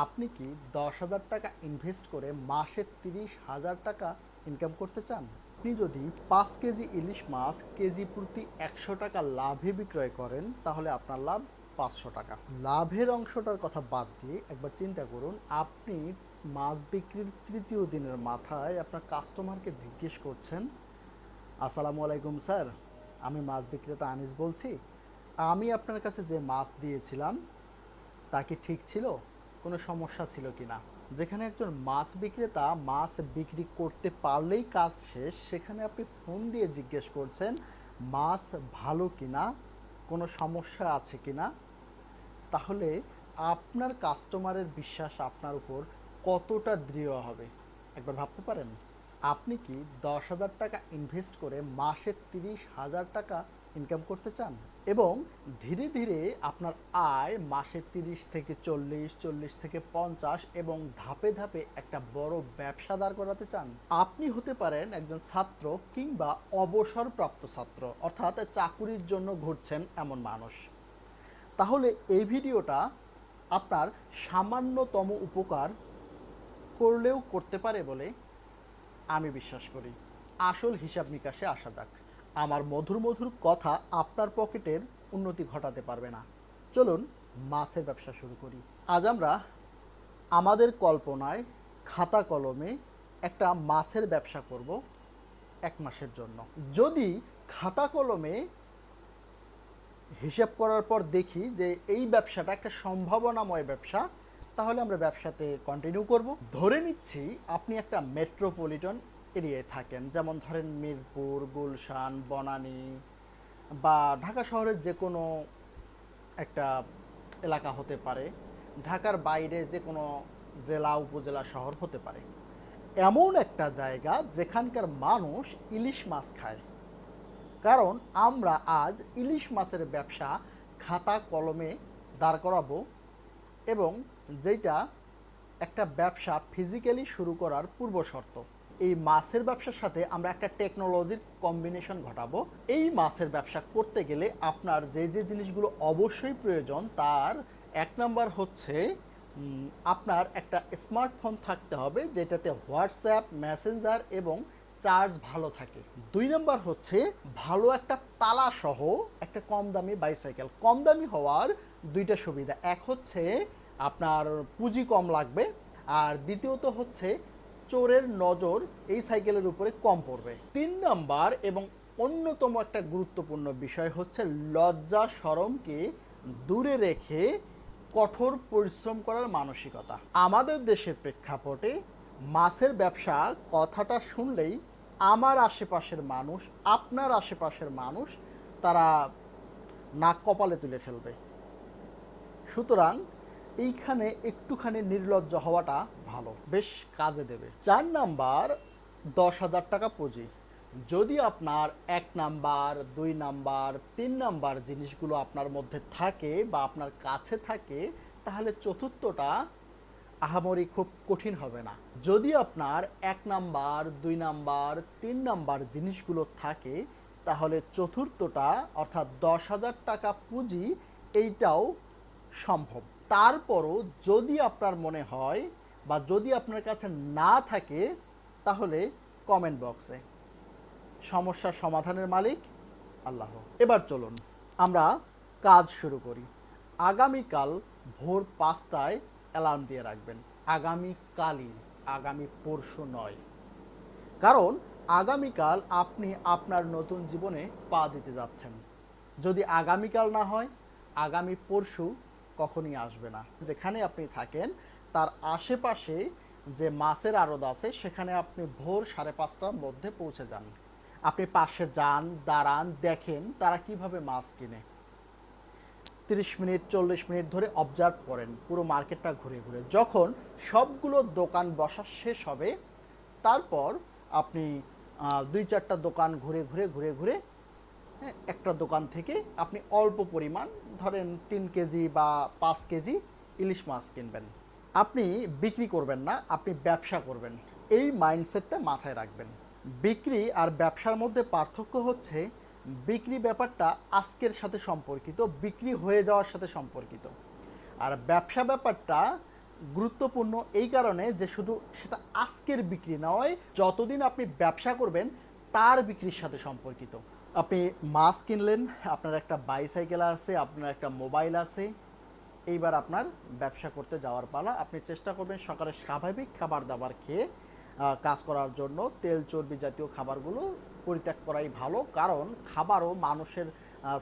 আপনি কি দশ হাজার টাকা ইনভেস্ট করে মাসে তিরিশ হাজার টাকা ইনকাম করতে চান? আপনি যদি পাঁচ কেজি ইলিশ মাছ কেজি প্রতি একশো টাকা লাভে বিক্রয় করেন, তাহলে আপনার লাভ পাঁচশো টাকা। লাভের অংশটার কথা বাদ দিয়ে একবার চিন্তা করুন, আপনি মাছ বিক্রির তৃতীয় দিনের মাথায় আপনার কাস্টমারকে জিজ্ঞেস করছেন, আসসালামু আলাইকুম স্যার, আমি মাছ বিক্রেতা আনিস বলছি। আমি আপনার কাছে যে মাছ দিয়েছিলাম, তা কি ঠিক ছিল? কোনো সমস্যা ছিল কি না যেখানে একজন মাছ বিক্রেতা মাছ বিক্রি করতে পারলেই কাজ শেষ, সেখানে আপনি ফোন দিয়ে জিজ্ঞেস করছেন, মাছ ভালো কি না কোনো সমস্যা আছে কি না তাহলে আপনার কাস্টমারের বিশ্বাস আপনার উপর কতটা দৃঢ় হবে? একবার ভাবতে পারেন। আপনি কি দশ হাজার টাকা ইনভেস্ট করে মাসে তিরিশ হাজার টাকা ইনকাম করতে চান এবং ধীরে ধীরে আপনার আয় মাসে তিরিশ থেকে চল্লিশ চল্লিশ থেকে পঞ্চাশ এবং ধাপে ধাপে একটা বড় ব্যবসা দাঁড় করাতে চান, আপনি হতে পারেন একজন ছাত্র কিংবা অবসরপ্রাপ্ত ছাত্র, অর্থাৎ চাকুরির জন্য ঘুরছেন এমন মানুষ। তাহলে এই ভিডিওটা আপনার সামান্যতম উপকার করলেও করতে পারে বলে আমি বিশ্বাস করি। আসল হিসাব নিকাশে আসা যাক। আমার মধুর মধুর কথা আপনার পকেটের উন্নতি ঘটাতে পারবে না। চলুন মাছের ব্যবসা শুরু করি। আজ আমরা আমাদের কল্পনায় খাতা কলমে একটা মাছের ব্যবসা করব এক মাসের জন্য। যদি খাতা কলমে হিসাব করার পর দেখি যে এই ব্যবসাটা একটা সম্ভাবনাময় ব্যবসা, তাহলে আমরা ব্যবসাতে কন্টিনিউ করব। ধরে নিচ্ছি আপনি একটা মেট্রোপলিটন এরিয়ায় থাকেন। যেমন ধরেন মিরপুর, গুলশান, বনানী বা ঢাকা শহরের যে কোনো একটা এলাকা হতে পারে, ঢাকার বাইরে যে কোনো জেলা, উপজেলা শহর হতে পারে। এমন একটা জায়গা যেখানকার মানুষ ইলিশ মাছ খায়। কারণ আমরা আজ ইলিশ মাছের ব্যবসা খাতা কলমে দাঁড় করাবো এবং যেটা একটা ব্যবসা ফিজিক্যালি শুরু করার পূর্ব শর্ত। এই মাছের ব্যবসার সাথে আমরা একটা টেকনোলজির কম্বিনেশন ঘটাবো। এই মাছের ব্যবসা করতে গেলে আপনার যে যে জিনিসগুলো অবশ্যই প্রয়োজন, তার এক নাম্বার হচ্ছে আপনার একটা স্মার্টফোন থাকতে হবে, যেটাতে হোয়াটসঅ্যাপ মেসেঞ্জার এবং চার্জ ভালো থাকে। দুই নাম্বার হচ্ছে, ভালো একটা তালা সহ একটা কম দামি বাইসাইকেল কম দামি হওয়ার দুইটা সুবিধা। এক হচ্ছে, আপনার পুঁজি কম লাগবে। আর দ্বিতীয়ত হচ্ছে চোরের নজর এই সাইকেলের উপরে কম পড়বে। তিন নাম্বার এবং অন্যতম একটা গুরুত্বপূর্ণ বিষয় হচ্ছে লজ্জা সরমকে দূরে রেখে কঠোর পরিশ্রম করার মানসিকতা। আমাদের দেশের প্রেক্ষাপটে মাছের ব্যবসা কথাটা শুনলেই আমার আশেপাশের মানুষ, আপনার আশেপাশের মানুষ তারা নাক কপালে তুলে ফেলবে। সুতরাং এইখানে একটুখানি নির্লজ্জ হওয়াটা ভালো। বেশ কাজে দেবে। চার নাম্বার, দশ হাজার টাকা পুঁজি। যদি আপনার এক নাম্বার, দুই নাম্বার, তিন নাম্বার জিনিসগুলো আপনার মধ্যে থাকে বা আপনার কাছে থাকে, তাহলে চতুর্থটা আহামরি খুব কঠিন হবে না। যদি আপনার এক নাম্বার, দুই নাম্বার, তিন নাম্বার জিনিসগুলো থাকে, তাহলে চতুর্থটা, অর্থাৎ দশ হাজার টাকা পুঁজি, এইটাও সম্ভব। তারপরও যদি আপনার মনে হয় বা যদি আপনার কাছে না থাকে, তাহলে কমেন্ট বক্সে সমস্যা সমাধানের মালিক আল্লাহ। এবার চলুন, আমরা কাজ শুরু করি। আগামীকাল ভোর পাঁচটায় অ্যালার্ম দিয়ে রাখবেন। আগামীকালই, আগামী পরশু নয়। কারণ আগামীকাল আপনি আপনার নতুন জীবনে পা দিতে যাচ্ছেন। যদি আগামীকাল না হয়, আগামী পরশু কখনই আসবে না। যেখানে আপনি থাকেন, তার আশেপাশে যে মাছের আড়ত আছে, সেখানে আপনি ভোর সাড়ে পাঁচটার মধ্যে পৌঁছে যান। আপনি পাশে যান, দাঁড়ান, দেখেন তারা কীভাবে মাছ কিনে। তিরিশ মিনিট, চল্লিশ মিনিট ধরে অবজার্ভ করেন, পুরো মার্কেটটা ঘুরে ঘুরে। যখন সবগুলো দোকান বসা শেষ হবে, তারপর আপনি দুই চারটা দোকান ঘুরে ঘুরে ঘুরে ঘুরে একটা দোকান থেকে আপনি অল্প পরিমাণ, ধরেন তিন কেজি বা পাঁচ কেজি ইলিশ মাছ কিনবেন। আপনি বিক্রি করবেন না, আপনি ব্যবসা করবেন। এই মাইন্ডসেটটা মাথায় রাখবেন। বিক্রি আর ব্যবসার মধ্যে পার্থক্য হচ্ছে, বিক্রি ব্যাপারটা আজকের সাথে সম্পর্কিত, বিক্রি হয়ে যাওয়ার সাথে সম্পর্কিত। আর ব্যবসা ব্যাপারটা গুরুত্বপূর্ণ এই কারণে যে শুধু সেটা আজকের বিক্রি নয়, যতদিন আপনি ব্যবসা করবেন, তার বিক্রির সাথে সম্পর্কিত। আপনি মাছ কিনলেন, আপনার একটা বাইসাইকেল আছে, আপনার একটা মোবাইল আছে, এইবার আপনার ব্যবসা করতে যাওয়ার পালা। আপনি চেষ্টা করবেন সকালে স্বাভাবিক খাবার দাবার খেয়ে কাজ করার জন্য তেল, চর্বি জাতীয় খাবারগুলো পরিত্যাগ করাই ভালো, কারণ খাবারও মানুষের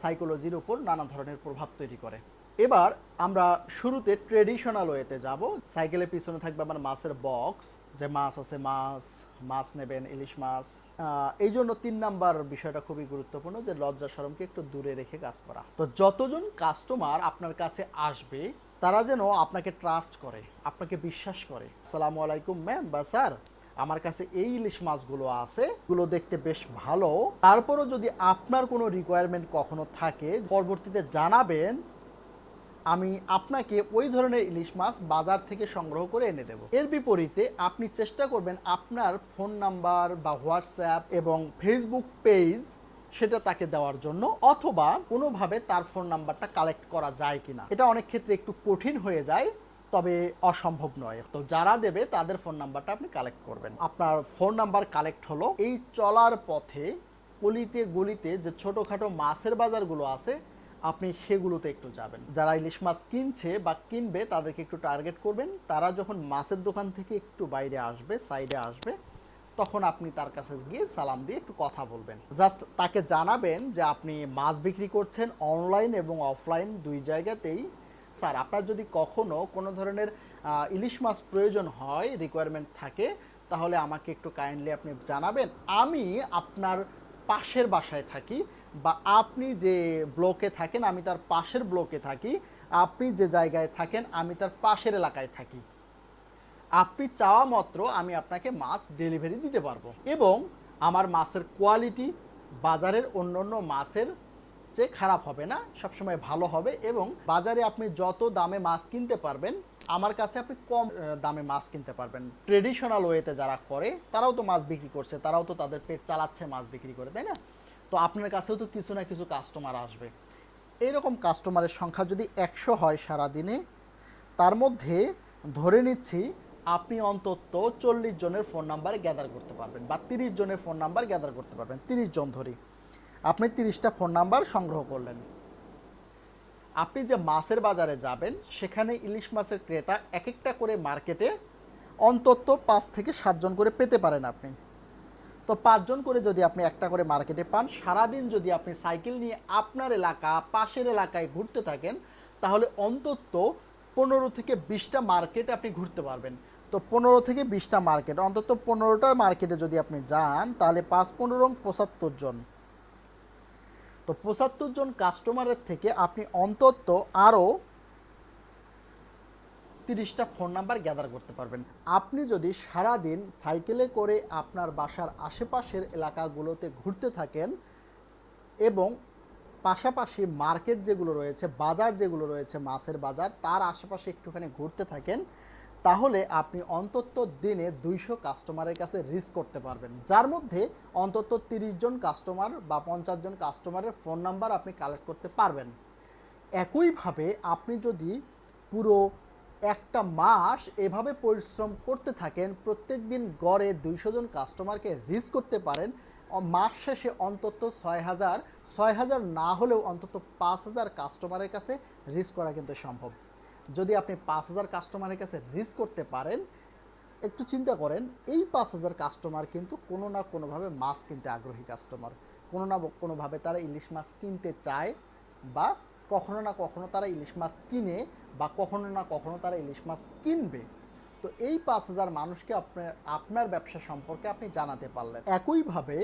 সাইকোলজির উপর নানা ধরনের প্রভাব তৈরি করে। এবার আমরা শুরুতে ট্রেডিশনাল ওয়েতে যাব। সাইকেলের পিছনে থাকবে আমার মাছের বক্স যে মাছ আছে মাছ মাছ নেবেন, ইলিশ মাছ। এই জন্য তিন নাম্বার বিষয়টা খুবই গুরুত্বপূর্ণ, যে লজ্জা শরমকে একটু দূরে রেখে কাজ করা। তো যতজন কাস্টমার আপনার কাছে আসবে, তারা যেন আপনাকে ট্রাস্ট করে, আপনাকে বিশ্বাস করে। আসসালামু আলাইকুম ম্যাম বা স্যার আমার কাছে এই ইলিশ মাছগুলো আছে, এগুলো দেখতে বেশ ভালো। তারপরও যদি আপনার কোনো রিকোয়ারমেন্ট কখনো থাকে, পরবর্তীতে জানাবেন আমি আপনাকে ওই ধরনের ইলিশ মাছ বাজার থেকে সংগ্রহ করে এনে দেব। এর বিপরীতে আপনি চেষ্টা করবেন আপনার ফোন নাম্বার বা হোয়াটসঅ্যাপ এবং ফেসবুক পেজ সেটা তাকে দেওয়ার জন্য, অথবা কোনোভাবে তার ফোন নাম্বারটা কালেক্ট করা যায় কিনা। এটা অনেক ক্ষেত্রে একটু কঠিন হয়ে যায়, তবে অসম্ভব নয়। তো যারা দেবে, তাদের ফোন নাম্বারটা আপনি কালেক্ট করবেন। আপনার ফোন নাম্বার কালেক্ট হলো এই চলার পথে গলিতে গলিতে যে ছোটোখাটো মাছের বাজারগুলো আছে আপনি সেগুলোতে একটু যাবেন। যারা ইলিশ মাছ কিনছে বা কিনবে, তাদেরকে একটু টার্গেট করবেন। তারা যখন মাছের দোকান থেকে একটু বাইরে আসবে সাইডে আসবে, তখন আপনি তার কাছে গিয়ে সালাম দিয়ে একটু কথা বলবেন। জাস্ট তাকে জানাবেন যে আপনি মাছ বিক্রি করছেন অনলাইন এবং অফলাইন দুই জায়গাতেই। স্যার আপনার যদি কখনো কোনো ধরনের ইলিশ মাছ প্রয়োজন হয় রিকোয়ারমেন্ট থাকে, তাহলে আমাকে একটু কাইন্ডলি আপনি জানাবেন। আমি আপনার পাশের বাসায় থাকি বা আপনি যে ব্লকে থাকেন, আমি তার পাশের ব্লকে থাকি, আপনি যে জায়গায় থাকেন, আমি তার পাশের এলাকায় থাকি। আপনি চাওয়া মাত্র আমি আপনাকে মাছ ডেলিভারি দিতে পারব এবং আমার মাছের কোয়ালিটি বাজারের অন্য অন্য মাছের চেয়ে খারাপ হবে না, সবসময় ভালো হবে এবং বাজারে আপনি যত দামে মাছ কিনতে পারবেন, আমার কাছে আপনি কম দামে মাছ কিনতে পারবেন। ট্রেডিশনাল ওয়েতে যারা করে, তারাও তো মাছ বিক্রি করছে, তারাও তো তাদের পেট চালাচ্ছে মাছ বিক্রি করে, তাই না? তো আপনার কাছেও তো কিছু না কিছু কাস্টমার আসবে। এইরকম কাস্টমারের সংখ্যা যদি একশো হয় সারা দিনে তার মধ্যে ধরে নিচ্ছি আপনি অন্তত চল্লিশ জনের ফোন নাম্বার গ্যাদার করতে পারবেন বা তিরিশ জনের ফোন নাম্বার গ্যাদার করতে পারবেন, তিরিশ জন ধরি। আপনি তিরিশটা ফোন নাম্বার সংগ্রহ করলেন। আপনি যে মাছের বাজারে যাবেন, সেখানে ইলিশ মাছের ক্রেতা এক একটা করে মার্কেটে অন্তত পাঁচ থেকে সাতজন করে পেতে পারেন আপনি। তো পাঁচজন করে যদি আপনি একটা করে মার্কেটে পান, সারাদিন যদি আপনি সাইকেল নিয়ে আপনার এলাকা, পাশের এলাকায় ঘুরতে থাকেন, তাহলে অন্তত পনেরো থেকে বিশটা মার্কেট আপনি ঘুরতে পারবেন। তো পনেরো থেকে বিশটা মার্কেট, অন্তত পনেরোটা মার্কেটে যদি আপনি যান, তাহলে পাঁচ, পনেরো পঁচাত্তর জন। তো পঁচাত্তর জন কাস্টমারের থেকে আপনি অন্তত আরও তিরিশটা ফোন নাম্বার গ্যাদার করতে পারবেন। আপনি যদি সারাদিন সাইকেলে করে আপনার বাসার আশেপাশের এলাকাগুলোতে ঘুরতে থাকেন এবং পাশাপাশি মার্কেট যেগুলো রয়েছে, বাজার যেগুলো রয়েছে, মাছের বাজার, তার আশেপাশে একটুখানি ঘুরতে থাকেন, তাহলে আপনি অন্তত দিনে দুইশো কাস্টমারের কাছে রিচ করতে পারবেন। যার মধ্যে অন্তত তিরিশ জন কাস্টমার বা পঞ্চাশ জন কাস্টমারের ফোন নাম্বার আপনি কালেক্ট করতে পারবেন। একইভাবে আপনি যদি পুরো একটা মাস এভাবে পরিশ্রম করতে থাকেন, প্রত্যেক দিন গড়ে দুইশো জন কাস্টমারকে রিচ করতে পারেন। মাস শেষে অন্তত ছয় হাজার ছয় হাজার না হলেও অন্তত পাঁচ হাজার কাস্টমারের কাছে রিচ করা কিন্তু সম্ভব। যদি আপনি পাঁচ হাজার কাস্টমারের কাছে রিচ করতে পারেন, একটু চিন্তা করেন, এই পাঁচ হাজার কাস্টমার কিন্তু কোনো না কোনোভাবে মাছ কিনতে আগ্রহী কাস্টমার কোনো না কোনোভাবে তারা ইলিশ মাছ কিনতে চায় বা কখনো না কখনো তারা ইলিশ মাছ কিনে বা কখনো না কখনো তারা ইলিশ মাছ কিনবে। তো এই পাঁচ হাজার মানুষকে আপনার আপনার ব্যবসা সম্পর্কে আপনি জানাতে পারলেন। একইভাবে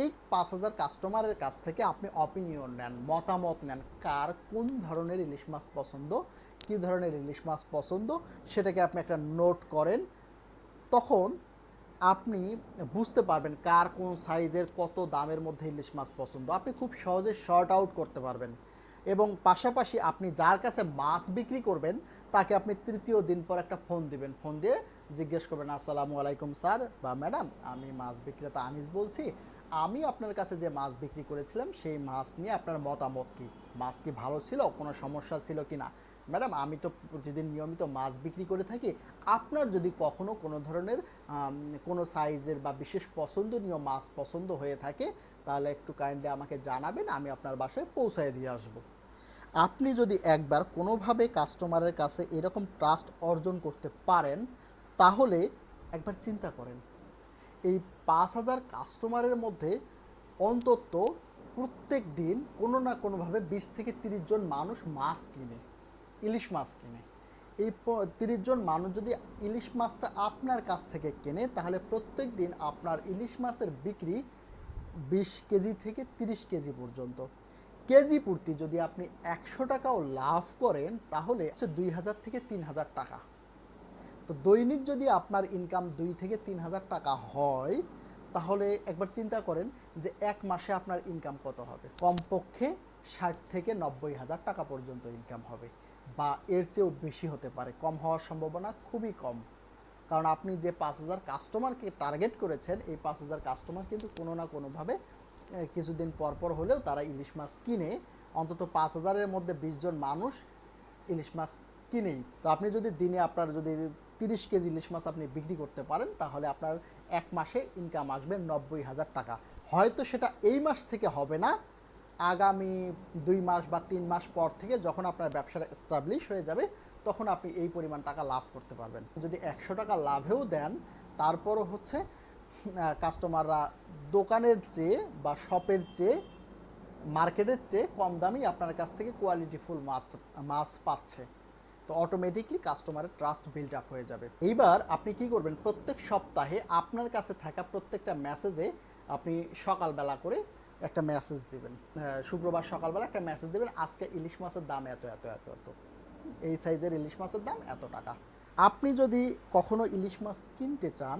এই পাঁচ হাজার কাস্টমারের কাছ থেকে আপনি অপিনিয়ন নেন, মতামত নেন, কার কোন ধরনের ইলিশ মাছ পছন্দ, কী ধরনের ইলিশ মাছ পছন্দ, সেটাকে আপনি একটা নোট করেন। তখন আপনি বুঝতে পারবেন কার কোন সাইজের কত দামের মধ্যে ইলিশ মাছ পছন্দ। আপনি খুব সহজে শর্ট আউট করতে পারবেন। এবং পাশাপাশি আপনি যার কাছে মাছ বিক্রি করবেন, তাকে আপনি তৃতীয় দিন পর একটা ফোন দিবেন। ফোন দিয়ে জিজ্ঞেস করবেন, আসসালামু আলাইকুম স্যার বা ম্যাডাম, আমি মাছ বিক্রেতা আনিস বলছি। আমি আপনার কাছে যে মাছ বিক্রি করেছিলাম, সেই মাছ নিয়ে আপনার মতামত কি? মাছ কি ভালো ছিল? কোনো সমস্যা ছিল কি না? ম্যাডাম, আমি তো প্রতিদিন নিয়মিত মাছ বিক্রি করে থাকি। আপনার যদি কখনো কোনো ধরনের কোনো সাইজের বা বিশেষ পছন্দনীয় মাছ পছন্দ হয়ে থাকে, তাহলে একটু কাইন্ডলি আমাকে জানাবেন, আমি আপনার বাসায় পৌঁছায় দিয়ে আসব। আপনি যদি একবার কোনোভাবে কাস্টমারের কাছে এরকম ট্রাস্ট অর্জন করতে পারেন, তাহলে একবার চিন্তা করেন। এই পাঁচ হাজার কাস্টমারের মধ্যে অন্তত প্রত্যেক দিন কোনো না কোনোভাবে বিশ থেকে তিরিশ জন মানুষ মাছ কিনে, ইলিশ মাছ কিনে। এই তিরিশ জন মানুষ যদি ইলিশ মাছটা আপনার কাছ থেকে কেনে, তাহলে প্রত্যেক দিন আপনার ইলিশ মাছের বিক্রি বিশ কেজি থেকে তিরিশ কেজি পর্যন্ত। কেজি প্রতি যদি আপনি একশো টাকাও লাভ করেন, তাহলে হচ্ছে দুই হাজার থেকে তিন হাজার টাকা। তো দৈনিক যদি আপনার ইনকাম দুই থেকে তিন হাজার টাকা হয়, তাহলে একবার চিন্তা করেন যে এক মাসে আপনার ইনকাম কত হবে? কমপক্ষে ষাট থেকে নব্বই হাজার টাকা পর্যন্ত ইনকাম হবে বা এর চেয়েও বেশি হতে পারে। কম হওয়ার সম্ভাবনা খুবই কম। কারণ আপনি যে পাঁচ হাজার কাস্টমারকে টার্গেট করেছেন, এই পাঁচ হাজার কাস্টমার কিন্তু কোনো না কোনোভাবে কিছুদিন পর পর হলেও তারা ইলিশ মাছ কিনে, অন্তত পাঁচ হাজারের মধ্যে বিশ জন মানুষ ইলিশ মাছ কিনেই। তো আপনি যদি দিনে আপনার যদি তিরিশ কেজি ইলিশ মাছ আপনি বিক্রি করতে পারেন, তাহলে আপনার এক মাসে ইনকাম আসবে নব্বই হাজার টাকা। হয়তো সেটা এই মাস থেকে হবে না, আগামী দুই মাস বা তিন মাস পর থেকে যখন আপনার ব্যবসাটা এস্টাবলিশ হয়ে যাবে, তখন আপনি এই পরিমাণ টাকা লাভ করতে পারবেন। যদি একশো টাকা লাভেও দেন, তারপরও হচ্ছে কাস্টমাররা দোকানের চেয়ে বা শপের চেয়ে মার্কেটের চেয়ে কম দামেই আপনার কাছ থেকে কোয়ালিটিফুল মাছ মাছ পাচ্ছে। তো অটোমেটিকলি কাস্টমারের ট্রাস্ট বিল্ড আপ হয়ে যাবে। এইবার আপনি কি করবেন? প্রত্যেক সপ্তাহে আপনার কাছে থাকা প্রত্যেকটা মেসেজে আপনি সকালবেলা করে একটা মেসেজ দিবেন। শুক্রবার সকালবেলা একটা মেসেজ দিবেন, আজকে ইলিশ মাছের দাম এত এত এত এত। এই সাইজের ইলিশ মাছের দাম এত টাকা। আপনি যদি কখনো ইলিশ মাছ কিনতে চান,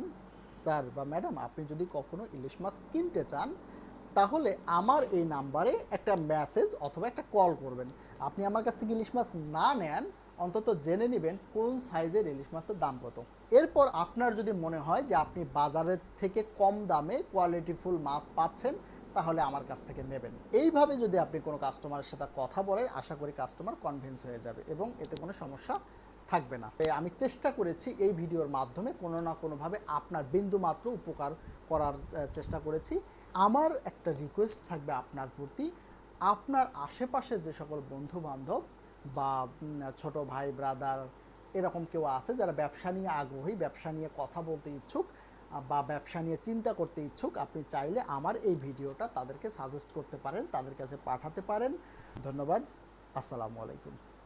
স্যার বা ম্যাডাম আপনি যদি কখনো ইলিশ মাছ কিনতে চান, তাহলে আমার এই নাম্বারে একটা মেসেজ অথবা একটা কল করবেন। আপনি আমার কাছ থেকে ইলিশ মাছ না নেন অন্তত জেনে নেবেন কোন সাইজের ইলিশ মাছের দাম কত। এরপর আপনার যদি মনে হয় যে আপনি বাজারের থেকে কম দামে কোয়ালিটিফুল মাছ পাচ্ছেন, তাহলে আমার কাছ থেকে নেবেন। এইভাবে যদি আপনি কোনো কাস্টমারের সাথে কথা বলেন, আশা করি কাস্টমার কনভিন্স হয়ে যাবে এবং এতে কোনো সমস্যা থাকবে না। আমি চেষ্টা করেছি এই ভিডিওর মাধ্যমে কোনো না কোনোভাবে আপনার বিন্দুমাত্র উপকার করার চেষ্টা করেছি। আমার একটা রিকোয়েস্ট থাকবে আপনার প্রতি। আপনার আশেপাশে যে সকল বন্ধু বান্ধব বা ছোট ভাই ব্রাদার এরকম কেউ আছে যারা ব্যবসা নিয়ে আগ্রহী, ব্যবসা নিয়ে কথা বলতে ইচ্ছুক বা ব্যবসা নিয়ে চিন্তা করতে ইচ্ছুক, আপনি চাইলে আমার এই ভিডিওটা তাদেরকে সাজেস্ট করতে পারেন, তাদের কাছে পাঠাতে পারেন। ধন্যবাদ। আসসালামু আলাইকুম।